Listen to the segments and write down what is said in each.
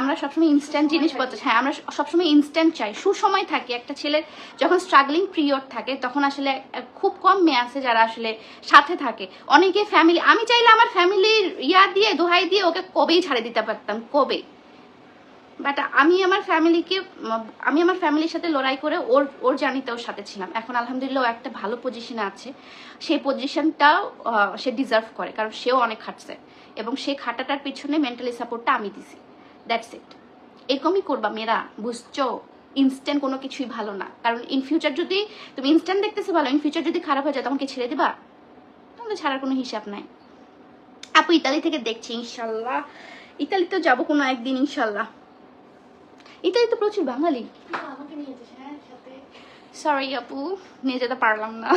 আমরা সবসময় ইনস্ট্যান্ট জিনিসপত্র হ্যাঁ আমরা সবসময় ইনস্ট্যান্ট চাই। সুসময় থাকে। একটা ছেলের যখন স্ট্রাগলিং পিরিয়ড থাকে, তখন আসলে খুব কম মেয়ে আছে যারা আসলে সাথে থাকে। অনেকে ফ্যামিলি আমি চাইলে আমার ফ্যামিলির ইয়া দিয়ে, দোহাই দিয়ে ওকে কবেই ছাড়ে দিতে পারতাম কবে বাট আমি আমার ফ্যামিলিকে আমি আমার ফ্যামিলির সাথে লড়াই করে ওর ওর জার্নিতে ওর সাথে ছিলাম। এখন আলহামদুলিল্লাহ ও একটা ভালো পজিশনে আছে। সেই পজিশনটাও সে ডিজার্ভ করে, কারণ সেও অনেক খাটছে। এবং সেই খাটাটার পিছনে মেন্টালি সাপোর্টটা আমি দিছি। দ্যাটস ইট এরকমই করবা মেয়েরা বুঝছ? ইনস্ট্যান্ট কোনো কিছুই ভালো না। কারণ ইন ফিউচার যদি তুমি ইনস্ট্যান্ট দেখতেছো ভালো ইন ফিউচার যদি খারাপ হয়ে যায় তখন কি ছেড়ে দিবা? তাহলে ছাড়ার কোনো হিসাব নাই। আপু ইতালি থেকে দেখছি ইনশাল্লাহ। ইতালি তো যাব কোনো একদিন ইনশাল্লাহ। ইতালি তো প্রচুর বাঙালি। সরি আপু নিয়ে যেতে পারলাম না।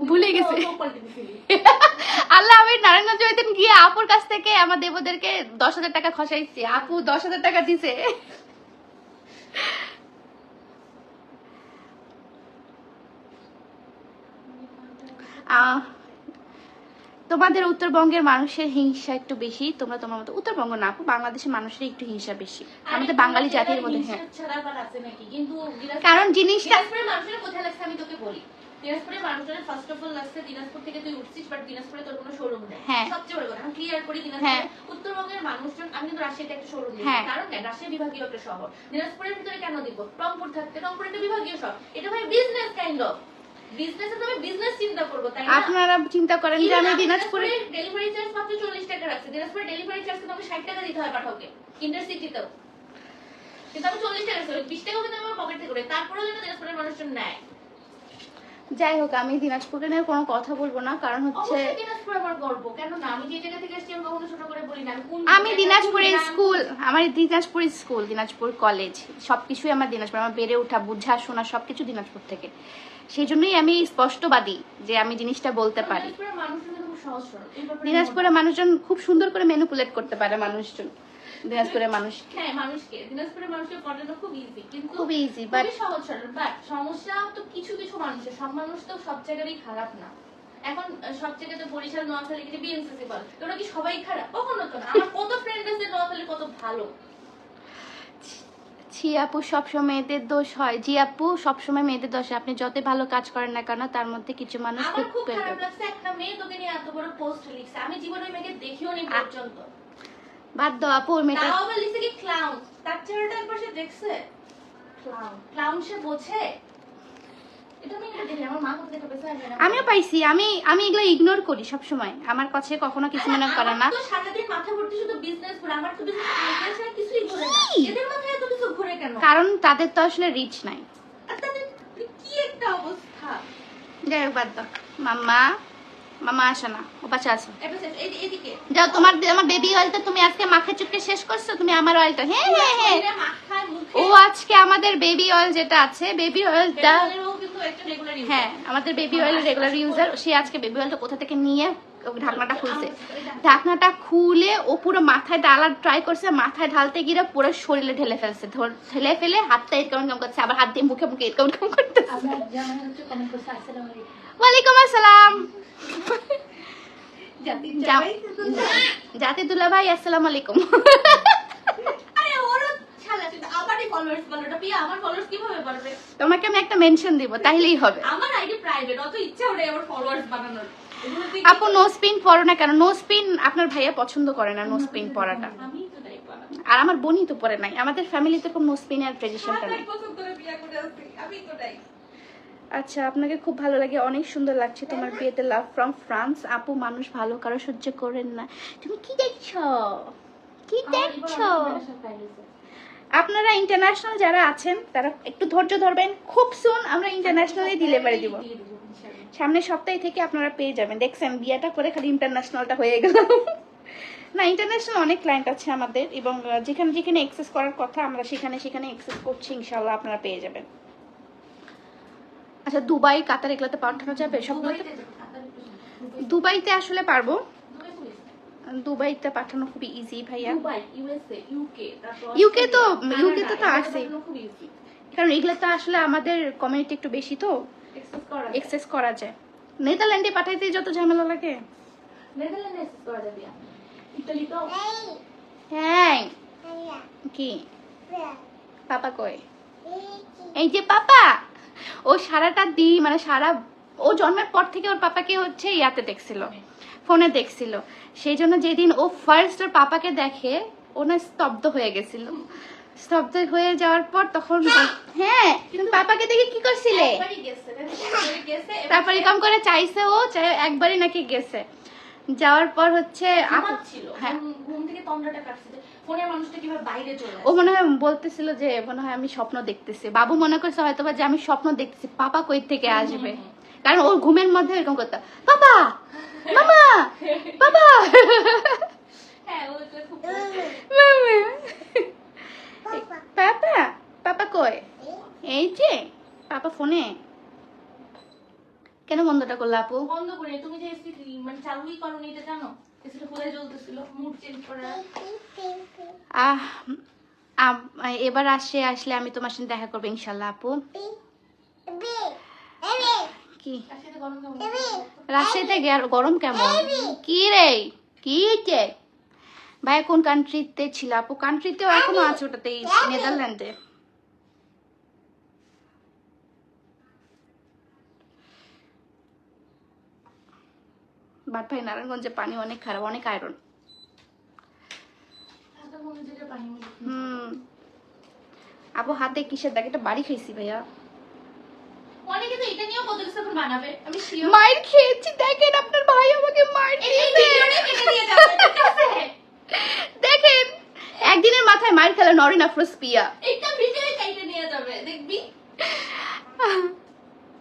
ভুলে গেছে। আল্লাহ আমি নারায়ণগঞ্জ হইতেন গিয়ে আপুর কাছ থেকে আমার দেবদেরকে দশ হাজার টাকা খসাইছি আপু দশ হাজার টাকা দিছে আহ, তোমাদের উত্তরবঙ্গের মানুষের হিংসা একটু বেশি তোমরা তোমার মতো উত্তরবঙ্গ না বাংলাদেশের মানুষের একটু হিংসা বেশি। আমাদের বাঙালি জাতির মধ্যে হ্যাঁ। দিনাজপুর- কারণ জিনিসটা মানুষের কোথায় লাগছে আমি তোকে বলি। দিনাজপুরের মানুষের ফার্স্ট অফ অল লাগছে দিনাজপুর থেকে তুই উঠছিস বাট দিনাজপুরে তোর কোনো শোরুম নেই। হ্যাঁ। সবচেয়ে বড় কথা আমি ক্লিয়ার করি হ্যাঁ। দিনাজপুরে উত্তরবঙ্গের মানুষজন আমি কিন্তু রাজশাহীতে একটা শোরুম দিই হ্যাঁ। কারণ রাজশাহী বিভাগীয় একটা শহর। দিনাজপুরের ভিতরে কেন দিব? রংপুর থাকতে রংপুর একটা বিভাগীয় শহর। এটা ভাই বিজনেস কাইন্ড অফ বিজনেসে তুমি বিজনেস চিন্তা করব তাই না? আপনারা চিন্তা করেন যে আমি দিনাজপুরে ডেলিভারি চার্জ মাত্র চল্লিশ টাকা রাখছি। দিনাজপুরে ডেলিভারি চার্জ কিন্তু আমাকে ষাট টাকা দিতে হয় পাঠাওকে ইন্টারসিটিতেও কিন্তু আমি চল্লিশ টাকা রাখছি বিশ টাকা কিন্তু আমি আমার পকেট থেকে করে তারপরেও যেন দিনাজপুরের মানুষজন নেয়। যাই হোক আমি দিনাজপুরে নিয়ে কোনো কথা বলব না কারণ হচ্ছে আমি যে জায়গা থেকে এসেছি আমি কখনো ছোট করে বলি না আমি কোন আমি জায়গা, দিনাজপুরে স্কুল আমার দিনাজপুর স্কুল দিনাজপুর কলেজ সবকিছুই আমার দিনাজপুর আমার বেড়ে ওঠা বোঝা শোনা সবকিছু দিনাজপুর থেকে। সেই জন্যই আমি স্পষ্টবাদী যে আমি জিনিসটা বলতে পারি। দিনাজপুরের দিনাজপুরের মানুষজন খুব সুন্দর করে ম্যানিপুলেট করতে পারে মানুষজন। দিনাজপুরের মানুষ। হ্যাঁ মানুষকে। দিনাজপুরের মানুষকে পটানো খুব ইজি কিন্তু খুব ইজি বাট সহজ সরল। বাট সমস্যা তো কিছু কিছু মানুষের। সব মানুষ তো সব জায়গারই খারাপ না। এখন সব বরিশাল নোয়াখালী কিন্তু বিএনসিসি বলে। ওরা কি সবাই খারাপ? কখনো তো না। আমার কত ফ্রেন্ড আছে নোয়াখালী কত ভালো। ছি আপু সবসময় মেয়েদের দোষ হয়। জি আপু সবসময় মেয়েদের দোষ হয়। আপনি যত ভালো কাজ করেন না কেন তার মধ্যে কিছু মানুষ খুব খারাপ লাগছে। একটা মেয়ে তোকে নিয়ে এত বড় পোস্ট লিখছে। আমি জীবনে মেয়েকে দেখিও নি পর্যন্ত। বাদ দাও আপু ওই মেয়েটা তাও লিখছে কি ক্লাউন তার চেহারাটা একবার সে দেখছে? ক্লাউন ক্লাউন সে বোঝে? না। আমিও পাইছি আমি আমি এগুলো ইগনোর করি সব সময় আমার কাছে কখনো কিছু মনে করে না। কারণ তাদের তো আসলে রিচ নাই। আর তাদের কি একটা অবস্থা। যাই হোক বাদ দাও। মাম্মা মামা আসে না ও পাশে এদিকে যাও তোমার আমার বেবি অয়েলটা তুমি আজকে মাখে চুপকে শেষ করছ তুমি আমার অয়েলটা হ্যাঁ হ্যাঁ হ্যাঁ। ও আজকে আমাদের বেবি অয়েল যেটা আছে বেবি অয়েলটা হ্যাঁ আমাদের বেবি অয়েল রেগুলার ইউজার সে আজকে বেবি অয়েলটা কোথা থেকে নিয়ে ঢাকনাটা খুলছে। ঢাকনাটা খুলে ও পুরো মাথায় ডালার ট্রাই করছে মাথায় ঢালতে গিয়ে পুরো শরীরে ঢেলে ফেলছে। ঢেলে ফেলে হাতটা এরকম এরকম করছে আবার হাত দিয়ে মুখে মুখে এরকম এরকম করতে আমরা জামাই হচ্ছে কমেন্ট করছে আসসালামু আলাইকুম। ওয়ালাইকুম আসসালাম। জাতি দুলা ভাই আসসালামু আলাইকুম। তোমাকে আমি একটা মেনশন দিব তাহলেই হবে। আমার আইডি প্রাইভেট অত ইচ্ছা ওরে আমার ফলোয়ার্স বানানোর আপু নো স্পিন পরো না কেন? নো স্পিন আপনার ভাইয়া পছন্দ করে না নো স্পিন পরাটা। আর আমার বোনই তো পরে নাই। আমাদের ফ্যামিলিতে কোনো নো স্পিনের ট্রেডিশনটা নাই। আমি তো আচ্ছা আপনাকে খুব ভালো লাগে অনেক সুন্দর লাগছে তোমার বিয়েতে লাভ ফ্রম ফ্রান্স আপু মানুষ ভালো কারও সহ্য করেন না। তুমি কি দেখছ? কি দেখছ? আপনারা ইন্টারন্যাশনাল যারা আছেন তারা একটু ধৈর্য ধরবেন। খুব সুন আমরা ইন্টারন্যাশনালে ডেলিভারি দিব। সামনের সপ্তাহে থেকে আপনারা পেয়ে যাবেন। দেখছেন বিয়েটা করে খালি ইন্টারন্যাশনালটা হয়ে গেল। না ইন্টারন্যাশনাল অনেক ক্লায়েন্ট আছে আমাদের এবং যেখানে যেখানে এক্সেস করার কথা আমরা সেখানে সেখানে এক্সেস করছি ইনশাল্লাহ আপনারা পেয়ে যাবেন। আচ্ছা দুবাই কাতার এগুলোতে পাঠানো যাবে সবগুলোতে দুবাইতে আসলে পারব। দুবাইতে পাঠানো খুবই ইজি ভাইয়া। দুবাই ইউএসএ ইউকে তারপর তো UK তে তো আছে। কারণ এগুলো তো আসলে আমাদের কমিউনিটি একটু বেশি তো। এক্সেস করা যায়। নেদারল্যান্ডে পাঠাইতে যত ঝামেলা লাগে। নেদারল্যান্ডে এসেস করা যাবে ইতালিতেও হ্যাঁ। কি? পাপা কই? এই যে পাপা! ও সারাটা দিন মানে সারা ও জন্মের পর থেকে ওর পাপাকে হচ্ছে ইয়াতে দেখছিল ফোনে দেখছিল। সেই জন্য যেদিন ও ফার্স্ট ওর পাপাকে দেখে ও না স্তব্ধ হয়ে গেছিল। স্তব্ধ হয়ে যাওয়ার পর তখন হ্যাঁ তুমি পাপাকে দেখে কি করছিলে? তারপরে কম করে চাইছে ও চাই একবারই নাকি গেছে। যাওয়ার পর হচ্ছে হ্যাঁ। ঘুম থেকে তন্দ্রাটা কাটছে যে ফোনের মানুষটা কীভাবে বাইরে চলে ও মনে হয় বলতেছিল যে মনে হয় আমি স্বপ্ন দেখতেছি। বাবু মনে করছে হয়তো বা যে আমি স্বপ্ন দেখতেছি পাপা কই থেকে আসবে। কারণ ওর ঘুমের মধ্যে এরকম করতো পাপা মামা পাপা! হ্যাঁ পাপা পাপা কই? এই যে পাপা ফোনে। কেন বন্ধটা করল আপু? বন্ধ করে তুমি যে এসি মানে চালুই করনি এটা জানো? এসিটা ফুলে জ্বলতেছিল মুড চেঞ্জ করা আহ এবার আসে আসলে আমি তোমার সাথে দেখা করব ইনশাল্লাহ আপু। কি? রাজশাহীতে গরম কেমন? কি রে? কি ভাই কোন কান্ট্রিতে ছিল আপু? কান্ট্রিতেও এখনও আছে ওটাতে নেদারল্যান্ডে বাট ভাই নারায়ণগঞ্জে পানি অনেক খারাপ অনেক আয়রন হুম। আপু হাতে কিসের দেখ এটা বাড়ি খাইছি ভাইয়া। অনেকে তো এটা নিয়েও কত কিছু এখন বানাবে আমি শিওর খেয়েছি দেখেন আপনার ভাই আমাকে মার দিয়েছে দেখেন একদিনের মাথায় মায়ের খেলা নরিন আফরোজ পিয়া। এইটা ভিডিও কেটে নিয়ে যাবে দেখবি?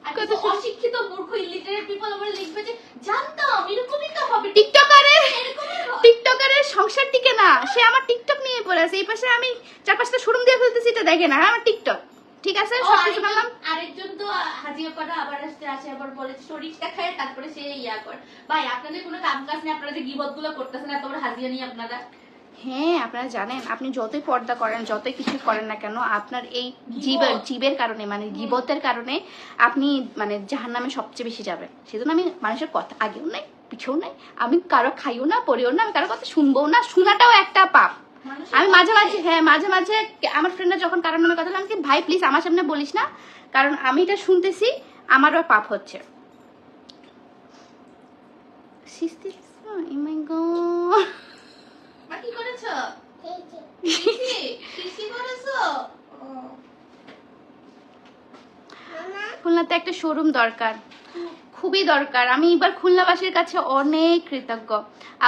অশিক্ষিত মূর্খ ইলিটারেট পিপল আবার লিখবে যে জানতাম এরকমই তো হবে। টিকটকারের টিকটকারের সংসার টিকে না। সে আমার টিকটক নিয়ে পড়ে আছে। এই পাশে আমি চার পাঁচটা শোরুম দিয়ে ফেলতেছি এটা দেখে না। আমার টিকটক। ঠিক আছে? ও, সব বললাম আরেকজন তো হাজিয়া করা আবার আসতে আসে আবার বলে স্টোরিজ দেখায় তারপরে সে ইয়া করে। ভাই আপনাদের কোনো কাম কাজ নেই আপনারা যে গিবতগুলো করতেছেন এত হাজিয়া নিয়ে আপনারা। হ্যাঁ আপনারা জানেন আপনি যতই পর্দা করেন যতই কিছু করেন না কেন আপনার এই জীবের জীবের কারণে মানে জীবতের কারণে আপনি মানে জাহান নামে সবচেয়ে বেশি যাবেন। সেজন্য আমি মানুষের কথা আগেও নাই পিছেও নাই আমি কারও খাইও না পড়িও না আমি কারও কথা শুনব না শোনাটাও একটা পাপ। আমি মাঝে মাঝে হ্যাঁ মাঝে মাঝে আমার ফ্রেন্ডরা যখন কারোর নামে কথা বলে কি, ভাই প্লিজ আমার সামনে বলিস না কারণ আমি এটা শুনতেছি আমারও পাপ হচ্ছে। Oh my God. মা কি করেছ? খুলনাতে একটা শোরুম দরকার। খুবই দরকার। আমি এবার খুলনাবাসীর কাছে অনেক কৃতজ্ঞ।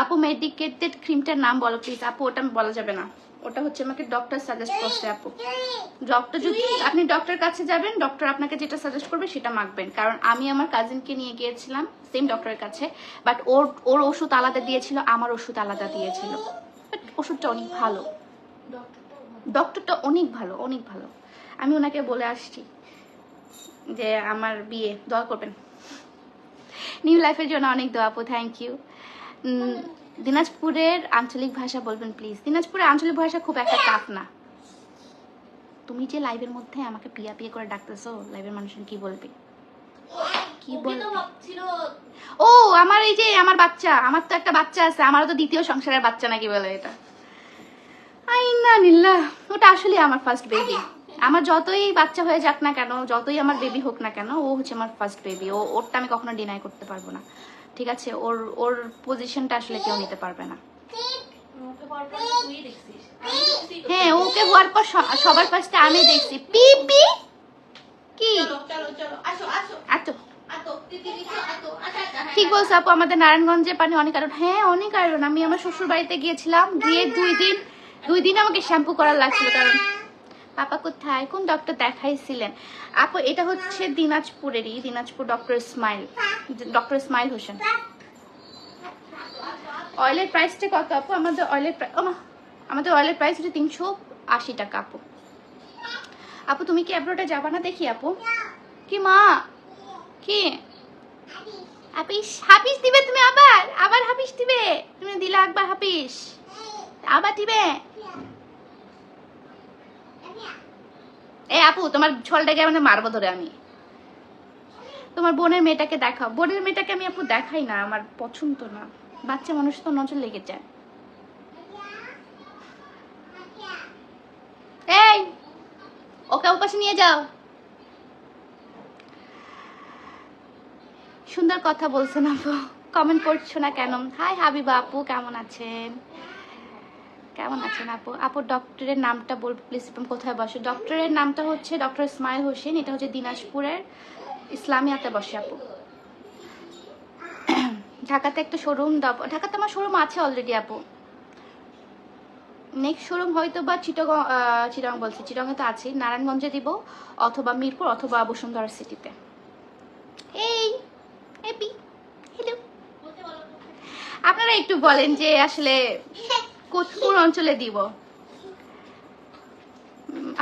আপু মেডিকেটেড ক্রিমটার নাম বলো প্লিজ আপু ওটা বলা যাবে না। ওটা হচ্ছে আমাকে ডক্টর সাজেস্ট করছে আপু। ডক্টর যদি আপনি ডক্টর কাছে যাবেন ডক্টর আপনাকে যেটা সাজেস্ট করবে সেটা মাখবেন। কারণ আমি আমার কাজিনকে নিয়ে গিয়েছিলাম সেম ডক্টরের কাছে বাট ওর ওর ওষুধ আলাদা দিয়েছিল আমার ওষুধ আলাদা দিয়েছিল। ওষুধটা অনেক ভালো। ডক্টরটা অনেক ভালো অনেক ভালো। আমি ওনাকে বলে আসছি যে আমার বিয়ে, দোয়া করবেন। নিউ লাইফের জন্য অনেক দোয়া আপু থ্যাংক ইউ দিনাজপুরের আঞ্চলিক ভাষা বলবেন প্লিজ দিনাজপুরের আঞ্চলিক ভাষা খুব একটা টাফ না। তুমি যে লাইভের মধ্যে আমাকে পিয়া পিয়া করে ডাকতেছো লাইভের মানুষজন কি বলবে? কি ভাবছিল ও আমার এই যে আমার বাচ্চা আমার তো একটা বাচ্চা আছে আমারও তো দ্বিতীয় সংসারের বাচ্চা নাকি বলে এটা। আইনা নিল্লা ওটা আসলে আমার ফার্স্ট বেবি আমার যতই বাচ্চা হয়ে যাক না কেন যতই আমার বেবি হোক না কেন ও হচ্ছে আমার ফার্স্ট বেবি ও ওরটা আমি কখনো ডিনাই করতে পারব না। ঠিক আছে ওর ওর পজিশনটা আসলে কেউ নিতে পারবে না। হ্যাঁ ওকে হওয়ার পর সবার ফার্স্টে আমি দেখছি। কি? দিদি দিদি আতো আচ্ছা ঠিক বলছো আপু, আমাদের নারায়ণগঞ্জে পানি অনেক কারণ হ্যাঁ অনেক কারণ আমি আমার শ্বশুর বাড়িতে গিয়েছিলাম, গিয়ে দুই দিন দুই দিন আমাকে শ্যাম্পু করার লাগছিল, কারণ পাপা কোথায়? কোন ডক্টর দেখাইছিলেন? আপু, এটা হচ্ছে দিনাজপুরেরই, Dinajpur doctor smile doctor smile Hossain. অয়েলের প্রাইসটা কত আপু? আমাদের অয়েলের আমাদের অয়েলের প্রাইস হচ্ছে তিনশো আশি টাকা আপু। আপু, তুমি কি অ্যাব্রোডে যাবা না দেখি আপু? কি মা? কি? হাপিস হাপিস দিবে তুমি আবার? আবার হাপিস দিবে? তুমি দিলা একবার হাপিস আবার দিবে? এ আপু, তোমার ছলটাকে আমাদের মারবো ধরে আমি। তোমার বোনের মেয়েটাকে দেখাও। বোনের মেয়েটাকে আমি আপু দেখাই না, আমার পছন্দ না। বাচ্চা মানুষ তো নজর লেগে যায়। এই, ওকে ওপাশে নিয়ে যাও। সুন্দর কথা বলছেন আপু। কমেন্ট করছ না কেন? হাই হাবিবা আপু, কেমন আছেন? কেমন আছেন আপু? আপু ডক্টরের নামটা বলব প্লিজ কোথায় বসে? ডক্টরের নামটা হচ্ছে ডক্টর ইসমাইল হোসেন এটা হচ্ছে দিনাজপুরের ইসলামিয়াতে বসে আপু। ঢাকাতে একটা শোরুম ঢাকাতে আমার শোরুম আছে অলরেডি আপু। নেক্সট শোরুম হয়তো বা চিটগং চিটং বলছি চিটংয়ে তো আছে, নারায়ণগঞ্জে দিব, অথবা মিরপুর অথবা বসুন্ধরা সিটিতে এই আপনারা একটু বলেন যে আসলে কোন অঞ্চলে দিব?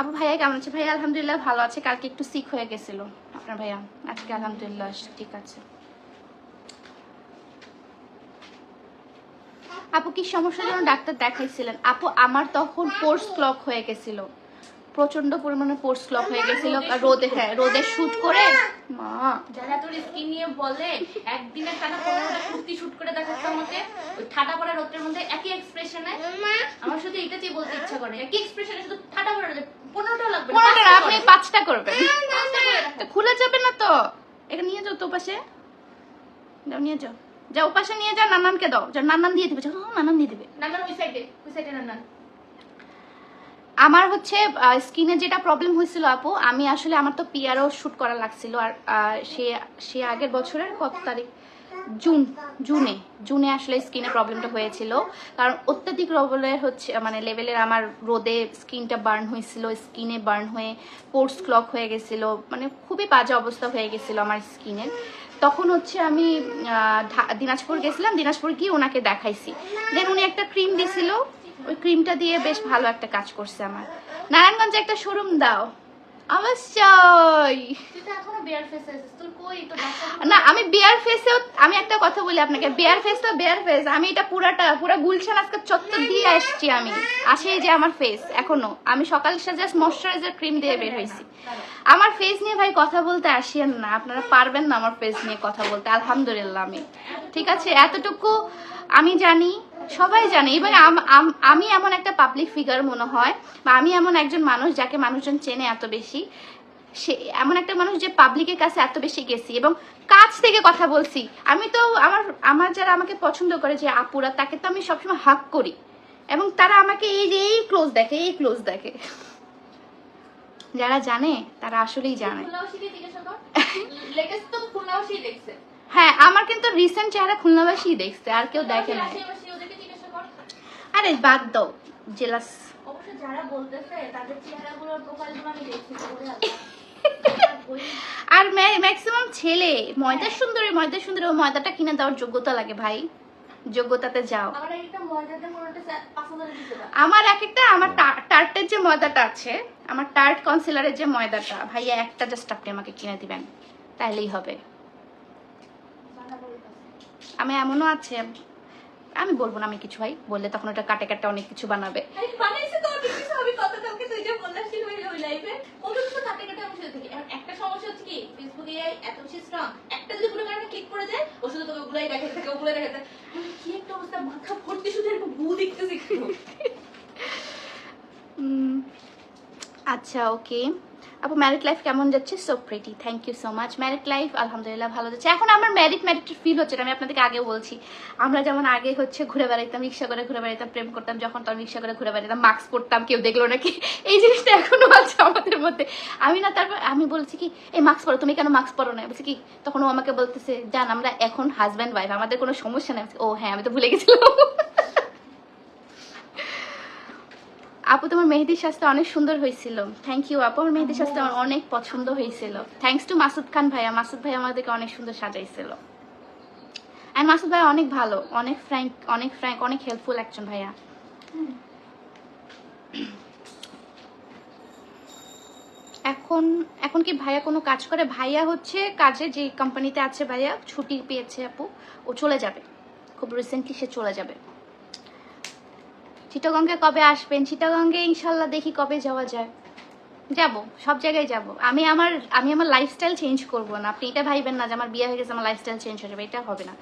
আপু ভাইয়া কেমন আছে? ভাইয়া আলহামদুলিল্লাহ ভালো আছে। কালকে একটু সিক হয়ে গেছিল। আপনার ভাইয়া, আজকে আলহামদুলিল্লাহ ঠিক আছে। আপু কি সমস্যার জন্য ডাক্তার দেখাইছিলেন? আপু, আমার তখন পোর্স ক্লক হয়ে গেছিল। প্রচণ্ড পরিমাণে পোর্স ক্লক হয়ে গেছিল আর রোদে হ্যাঁ রোদে শুট করে মা। যারা তোর স্কিন নিয়ে বলে একদিনে টানা পনেরোটা কুর্তি শুট করে দেখাচ্ছে আমাকে ওই ঠাটা পড়া রোদের মধ্যে একই এক্সপ্রেশনে আমার শুধু এটা চেয়ে বলতে ইচ্ছা করে একই এক্সপ্রেশনে শুধু ঠাটা পড়া রোদে পনেরোটা লাগবে পনেরোটা পাঁচটা আপনি। পাঁচটা করবেন। তো খুলে যাবে না তো। এটা নিয়ে যাও তো পাশে যাও নিয়ে যাও। যাও পাশে নিয়ে যাও নানানকে দাও। যা নানান দিয়ে দিবে যাও হ্যাঁ, নানান দিয়ে দিবে। না না ওই সাইডে ওই সাইডে না না আমার হচ্ছে স্কিনে যেটা প্রবলেম হয়েছিল আপু, আমি আসলে আমার তো পিয়ারও শ্যুট করা লাগছিল আর সে সে আগের বছরের কত তারিখ? জুন জুনে জুনে আসলে স্কিনে প্রবলেমটা হয়েছিল। কারণ অত্যাধিক রবলের হচ্ছে মানে লেভেলের আমার রোদে স্কিনটা বার্ন হয়েছিল স্কিনে বার্ন হয়ে পোর্স ক্লক হয়ে গেছিল মানে খুবই বাজে অবস্থা হয়ে গেছিল আমার স্কিনের তখন হচ্ছে আমি দিনাজপুর গেছিলাম, দিনাজপুর গিয়ে ওনাকে দেখাইছি। দেন উনি একটা ক্রিম দিছিল ওই ক্রিমটা দিয়ে বেশ ভালো একটা কাজ করছে আমার। নারায়ণগঞ্জে একটা শোরুম দাও। অবশ্যই। না আমি বেয়ার ফেসেও আমি একটা কথা বলি আপনাকে বেয়ার ফেস তো বেয়ার ফেস আমি এটা পুরাটা পুরা গুলশান আজকে চত্বর দিয়ে আসছি আমি। আসে যে আমার ফেস এখনও। আমি সকাল জাস্ট ময়শ্চারাইজার ক্রিম দিয়ে বের হয়েছি। আমার ফেস নিয়ে ভাই কথা বলতে আসিয়েন না। আপনারা পারবেন না আমার ফেস নিয়ে কথা বলতে। আলহামদুলিল্লাহ আমি। ঠিক আছে এতটুকু আমি জানি। সবাই জানে। এবং আম- এমন একটা পাবলিক ফিগার মনে হয় বা আমি এমন একজন মানুষ যাকে মানুষজন চেনে এত বেশি। সে এমন একটা মানুষ যে পাবলিকের কাছে এত বেশি গেছি এবং কাছ থেকে কথা বলছি। আমি তো আমার আমার যারা আমাকে পছন্দ করে যে আপুরা তাকে তো আমি সবসময় হাক করি। এবং তারা আমাকে এই যে এই ক্লোজ দেখে এই ক্লোজ দেখে। যারা জানে তারা আসলেই জানে। হ্যাঁ আমার কিন্তু রিসেন্ট চেহারা খুলনাবাসী দেখছে আর কেউ দেখে না আরে বাদ দাও জেলাস অবশ্য যারা বলতেছে তাদের চেহারাগুলোর প্রোফাইলগুলো আমি দেখছি তো করে আছে আর ম্যাক্সিমাম ছেলে ময়দা সুন্দরী ময়দা সুন্দরী ওই ময়দাটা কিনে দেওয়ার যোগ্যতা লাগে ভাই। যোগ্যতাতে যাও। আমার এক একটা আমার টার্টের যে ময়দাটা আছে আমার টার্ট কনসিলারের যে ময়দাটা ভাইয়া একটা জাস্ট আপনি আমাকে কিনে দিবেন। তাহলেই হবে। আমি এমনও আছে। আমি বলব না আমি কিছু ভাই বললে তখন ওটা কাটে কাটে অনেক কিছু বানাবে। একটা সমস্যা হচ্ছে কি ফেসবুকে এত বেশি স্ট্রং একটা যদি কোনো কারণে ক্লিক করে যায় ও শুধু তোকে ওগুলাই দেখাতে থাকে ওগুলাই দেখাতে থাকে। কি একটা অবস্থা মাথা ভর্তি শুধু এরকম দেখতেছি। আচ্ছা ওকে আপু ম্যারিড লাইফ কেমন যাচ্ছে? So pretty thank you so much married life আলহামদুলিল্লাহ, ভালো যাচ্ছে। এখন আমার ম্যারিড ম্যারিড ফিল হচ্ছে আমি আপনাদেরকে আগে বলছি। আমরা যেমন আগে হচ্ছে ঘুরে বেড়াইতাম, রিক্সা করে ঘুরে বেড়াইতাম, প্রেম করতাম, যখন তখন রিক্সা করে ঘুরে বেড়াইতাম মাস্ক পরতাম, কেউ দেখল নাকি? এই জিনিসটা এখনও আছে আমাদের মধ্যে। আমি না, তারপর আমি বলছি কি, এই মাস্ক পরো, তুমি কেন মাস্ক পরো না? বলছি কি, তখন ও আমাকে বলতেছে, জান, আমরা এখন হাজব্যান্ড ওয়াইফ আমাদের কোনো সমস্যা নেই। ও হ্যাঁ আমি তো ভুলে গেছিলাম। আপু, তোমার মেহেদির সাজটা অনেক সুন্দর হয়েছিল। থ্যাংক ইউ আপু। আমার মেহেদির সাজটা আমার অনেক পছন্দ হয়েছিল। থ্যাঙ্কস টু মাসুদ খান ভাইয়া। মাসুদ ভাই আমাদেরকে অনেক সুন্দর সাজাইছিল। আর মাসুদ ভাই অনেক ভালো। অনেক ফ্র্যাঙ্ক অনেক ফ্র্যাঙ্ক অনেক হেল্পফুল একজন ভাইয়া। এখন এখন কি ভাইয়া কোনো কাজ করে? ভাইয়া হচ্ছে কাজে যে কোম্পানিতে আছে ভাইয়া, ছুটি পেয়েছে আপু, ও চলে যাবে। খুব রিসেন্টলি সে চলে যাবে। চিটাগঙ্গে কবে আসবেন? চিটাগঙ্গে ইনশাল্লাহ দেখি কবে যাওয়া যায়। যাব, সব জায়গায় যাব। আমি আমার আমি আমার লাইফস্টাইল চেঞ্জ করব না। আপনি এটা ভাইবেন না যে আমার বিয়ে হয়ে গেছে, আমার লাইফস্টাইল চেঞ্জ হয়ে যাবে, এটা হবে না।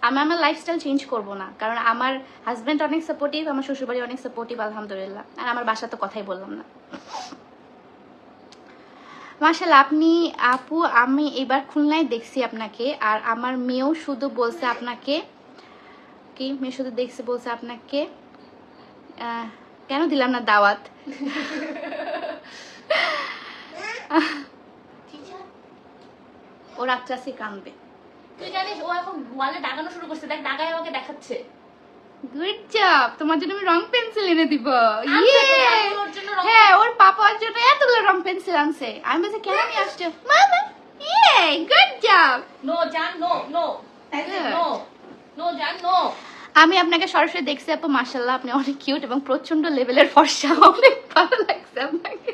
আমি আমার লাইফস্টাইল চেঞ্জ করব না। কারণ আমার হাজব্যান্ড অনেক সাপোর্টিভ আমার শ্বশুরবাড়ি অনেক সাপোর্টিভ আলহামদুলিল্লাহ। আর আমার বাসা তো কথাই বললাম না। মার্শাল আপনি, আপু, আমি এবার খুলনায় দেখছি আপনাকে। আর আমার মেয়েও শুধু বলছে আপনাকে, কি? মেয়ে শুধু দেখছে, বলছে আপনাকে। কেন দিলাম না দাওয়াত? টিচার ও রাত্রাসি কানবে তুই জানিস ও এখন ওয়ালে দাগানো শুরু করছে। দেখ দাগায় আমাকে দেখাচ্ছে। গুড জব তোমার জন্য আমি রং পেন্সিল এনে দিব। ইয়ে ওর জন্য হ্যাঁ ওর পাপার জন্য এতগুলো রং পেন্সিল আনছে। আমি বলছি কেন নিয়ে আসছো? মামা ইয়ে গুড জব নো জান নো নো নো নো জান নো আমি আপনাকে সরাসরি দেখছি আপু মাশাল্লাহ আপনি অনেক কিউট এবং প্রচণ্ড লেভেলের ফর্সা। অনেক ভালো লাগছে আপনাকে।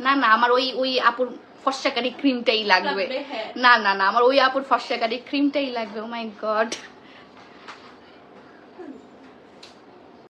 না না আমার ওই ওই আপুর ফর্সাকারী ক্রিমটাই লাগবে। লাগবে, হ্যাঁ। না না না আমার ওই আপুর ফর্সাকারী ক্রিমটাই লাগবে ও মাই গড